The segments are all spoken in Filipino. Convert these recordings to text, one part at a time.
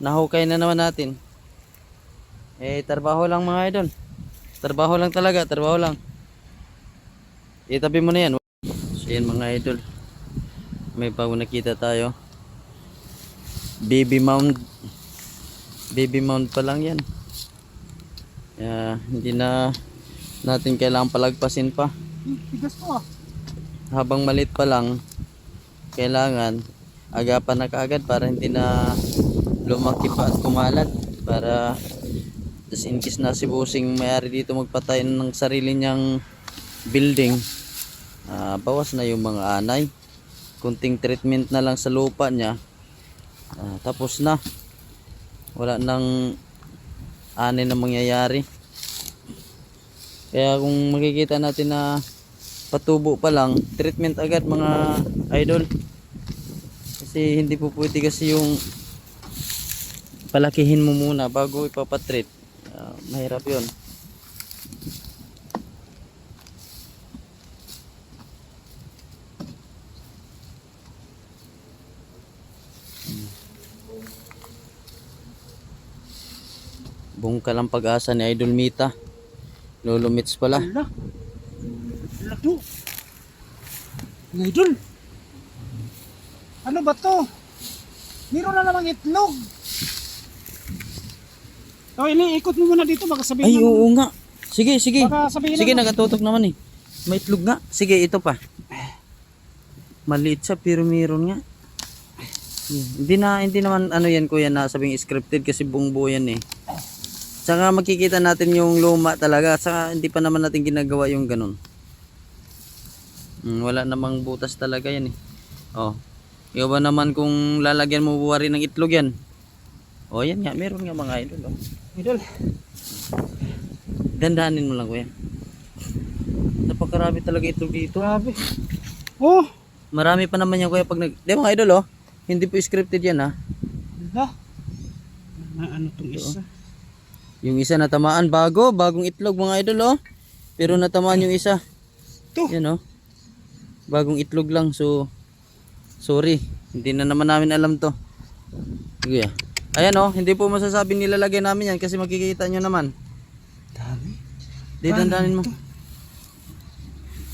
Nahukay na naman natin. Eh, trabaho lang mga idol. Trabaho lang talaga, trabaho lang. Itabi mo na yan. So yan mga idol. May bago nakita tayo. Baby mound. Baby mound pa lang yan. Kaya hindi na natin kailangan palagpasin pa. Ah. Habang malit pa lang, kailangan agapan na kaagad para hindi na lumaki pa at kumalat. Para just in case na si Busing mayari dito magpatay ng sarili niyang building, ah, bawas na yung mga anay. Kunting treatment na lang sa lupa niya. ah, tapos na. Wala nang anay na mangyayari. Kaya kung makikita natin na patubo pa lang, treatment agad mga idol. Kasi hindi po pwede kasi yung palakihin mo muna bago ipapatreat. Ah, mahirap yun. Buong ka lang pag-asa ni Idol Mita. Lolo Mitch pala. Ala. Ala idol. Ano ba to? Meron na namang itlog. O, ili, ikot mo muna dito. Baka sabihin Ay, naman- oo nga. Sige, sige. Baka sabihin Sige, naman- nakatutok naman eh. May itlog nga. Sige, ito pa. Maliit siya pero meron nga. Hmm, Hindi na hindi naman ano yan kuya na sabing scripted kasi buong buo yan eh. Saka makikita natin yung luma talaga. Saka hindi pa naman natin ginagawa yung ganun. Hmm, wala namang butas talaga yan eh. Oh. Ikaw ba naman kung lalagyan mo buwari ng itlog yan? Oh, yan nga. Meron nga mga idol. Oh. Idol. Dandahanin mo lang kuya. Napakarami talaga itlog dito. Grabe. Oh. Marami pa naman yan kuya pag nag... Di mga idol oh. Hindi po scripted yan ha. Ala. Na, ano tong isa? Yung isa natamaan bago, bagong itlog mga idol oh. Pero natamaan yung isa. To. Yan oh. Bagong itlog lang so sorry. Hindi na naman namin alam to. Kuya. Ayan oh, hindi po masasabing nilalagay namin yan kasi makikita nyo naman. Dami. Di dandanin mo.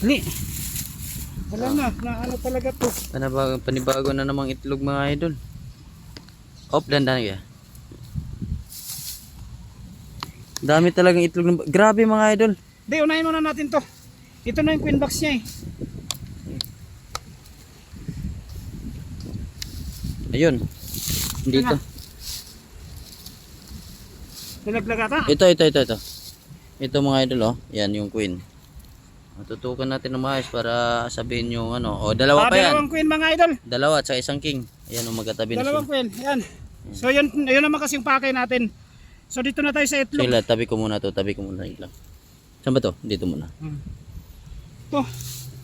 Ali. Wala na. Na ano talaga to? Panibago, panibago na namang itlog mga idol. Op, dandan kaya. Dami talagang itlog. ng- Grabe mga idol. Hindi, unahin muna natin to. Ito na yung queen box niya eh. Ayun. Dito. Nilaglag ata. Ito, ito, ito, ito. Ito mga idol, oh. Yan yung queen. Tutukan natin ng maayos para sabihin yung ano. O, dalawa Ah, pa yan. dalawang queen mga idol. Dalawa at isang king. Ayan, oh, magkatabi na Dalawang queen. Yan. So yun, yun naman kasing pakay natin. So dito na tayo sa itlog. Sila, tabi ko muna to. Tabi ko muna lang. Saan ba to? Dito muna. Hmm. To.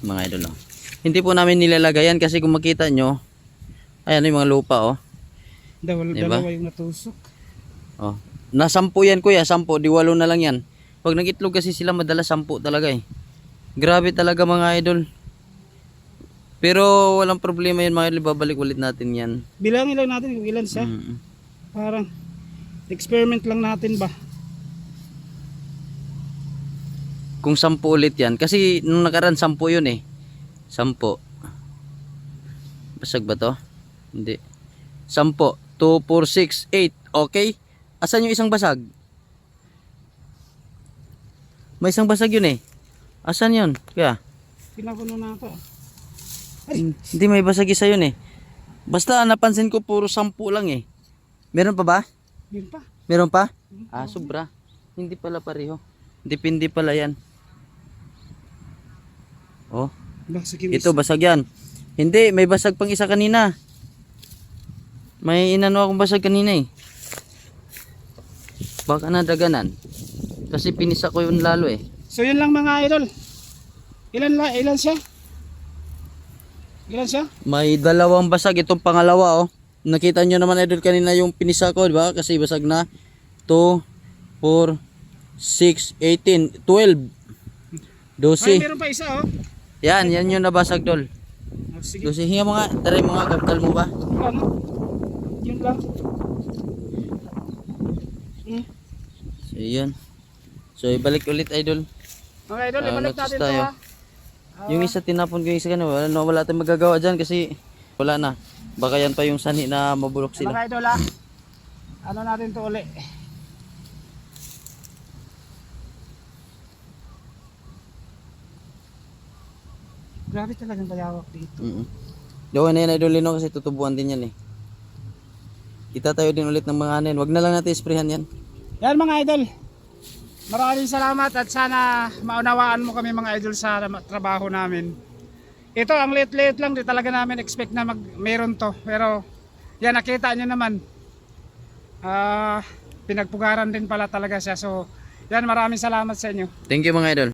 mga idol oh. Hindi po namin nilalagayan kasi kung makita nyo, ayan yung mga lupa oh. Dalawa, Diba? dalawa yung natusok. oh. Na sampu yan kuya, sampu, di walo na lang yan. Pag nag-itlog kasi sila madala sampu talaga eh. Grabe talaga mga idol. Pero walang problema yun mga idol, babalik ulit natin yan. Bilangin lang natin kung ilan siya. Mm. Parang experiment lang natin ba. Kung sampu ulit yan, kasi nung nakaraan sampu yun eh. Sampu. Basag ba to? Hindi. Sampu. 2, 4, 6, 8. Okay? Asan yung isang basag? May isang basag yun eh. Asan yun? Kaya, Pinakuno na ito. hindi may basag isa yun eh. Basta napansin ko puro sampu lang eh. Meron pa ba? Yun pa. Meron pa? Ah, sobra. Hindi pala pareho. Depende pala yan. Oh, Basag ito basag yan. Hindi, may basag pang isa kanina. May inano akong basag kanina eh. Baka nadaganan. Kasi pinisa ko yun lalo eh. So yun lang mga idol. Ilan la ilan siya? Ilan siya? May dalawang basag itong pangalawa oh. Nakita nyo naman idol kanina yung pinisa ko, di ba? Kasi basag na 2 4 6 18 12 Ay, 12. meron pa isa oh. Yan, yan yung nabasag dol. Oh, sige. 12 hinga mga, tara mga kapkal mo ba? Ano? Yun lang. Hmm. So yan. So ibalik ulit idol. Mga idol, Ah, ibalik natin tayo. to ha. Yung isa tinapon ko yung isa kanina, wala, wala tayong magagawa dyan kasi wala na. Baka yan pa yung sani na mabulok sila. Mga idol ha. Ano natin to uli. Grabe talagang bayawak dito. Mm Gawin na yan idol Lino kasi tutubuan din yan eh. Kita tayo din ulit ng mga anin. Wag na lang natin isprehan yan. Yan mga idol. Maraming salamat at sana maunawaan mo kami mga idol sa trabaho namin. Ito ang late-late lang, di talaga namin expect na mag meron to. Pero yan nakita nyo naman. Ah, pinagpugaran din pala talaga siya. So yan maraming salamat sa inyo. Thank you mga idol.